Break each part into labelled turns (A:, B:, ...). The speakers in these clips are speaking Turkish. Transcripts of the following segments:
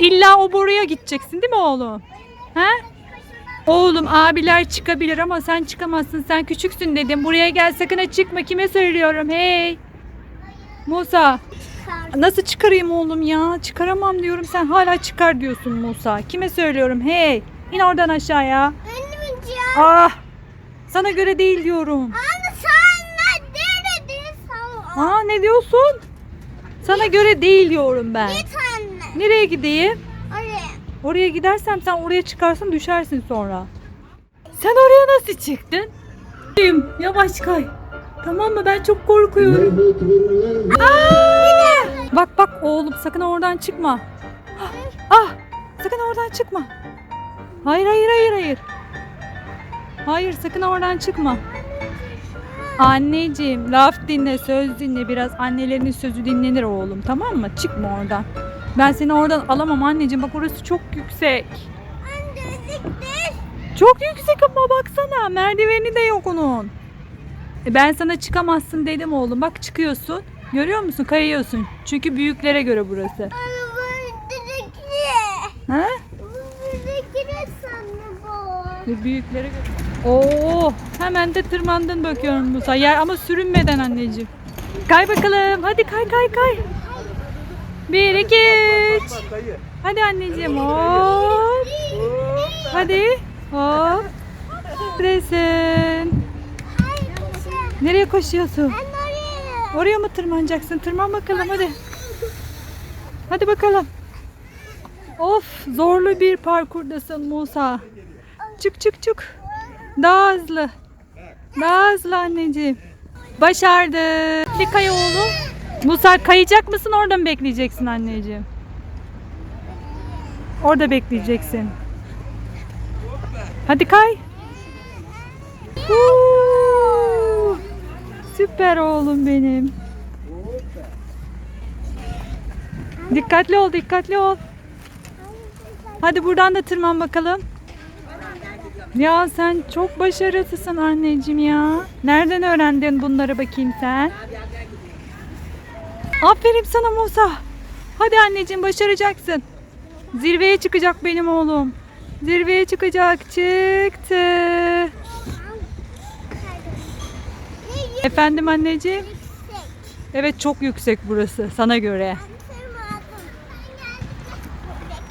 A: İlla o boruya gideceksin değil mi oğlum? He? Oğlum abiler çıkabilir ama sen çıkamazsın. Sen küçüksün dedim. Buraya gel sakın ha çıkma. Kime söylüyorum? Hey. Musa. Nasıl çıkarayım oğlum ya? Çıkaramam diyorum. Sen hala çıkar diyorsun Musa. Kime söylüyorum? Hey. İn oradan aşağıya. Ah. Sana göre değil diyorum.
B: Anne sen ne dedin?
A: Aa ne diyorsun? Sana göre değil diyorum ben.
B: Git.
A: Nereye gideyim?
B: Oraya.
A: Oraya gidersem sen oraya çıkarsın düşersin sonra. Sen oraya nasıl çıktın? Yavaş kay. Tamam mı? Ben çok korkuyorum. Aa! Bak bak oğlum sakın oradan çıkma. Ah, Ah! Sakın oradan çıkma. Hayır hayır hayır hayır. Hayır sakın oradan çıkma. Anneciğim laf dinle söz dinle biraz annelerinin sözü dinlenir oğlum tamam mı? Çıkma oradan. Ben seni oradan alamam anneciğim bak orası çok yüksek. Çok yüksek ama baksana merdiveni de yok onun. E ben sana çıkamazsın dedim oğlum bak çıkıyorsun. Görüyor musun kayıyorsun. Çünkü büyüklere göre burası.
B: Bu.
A: Ha?
B: Bu bu.
A: Ve büyüklere göre. Oo, hemen de tırmandın bakıyorum Musa. Yer ama sürünmeden anneciğim. Kay bakalım. Hadi kay kay kay. Bir, iki, üç. Hadi anneciğim. Hop. Hadi. Hop. Resim. Nereye koşuyorsun?
B: Oraya.
A: Mı tırmanacaksın? Tırman bakalım hadi. Hadi bakalım. Of zorlu bir parkurdasın Musa. Çık çık çık. Daha hızlı. Daha hızlı anneciğim. Başardık. Hadi kay oğlum. Musa kayacak mısın orada mı bekleyeceksin anneciğim? Orada bekleyeceksin. Hadi kay. Süper oğlum benim. Dikkatli ol, dikkatli ol. Hadi buradan da tırman bakalım. Ya sen çok başarılısın anneciğim ya. Nereden öğrendin bunları bakayım sen? Aferin sana Musa. Hadi anneciğim başaracaksın. Zirveye çıkacak benim oğlum. Zirveye çıkacak. Çıktı. Efendim anneciğim? Evet çok yüksek burası sana göre.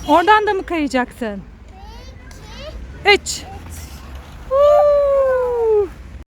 A: Oradan da mı kayacaksın? 3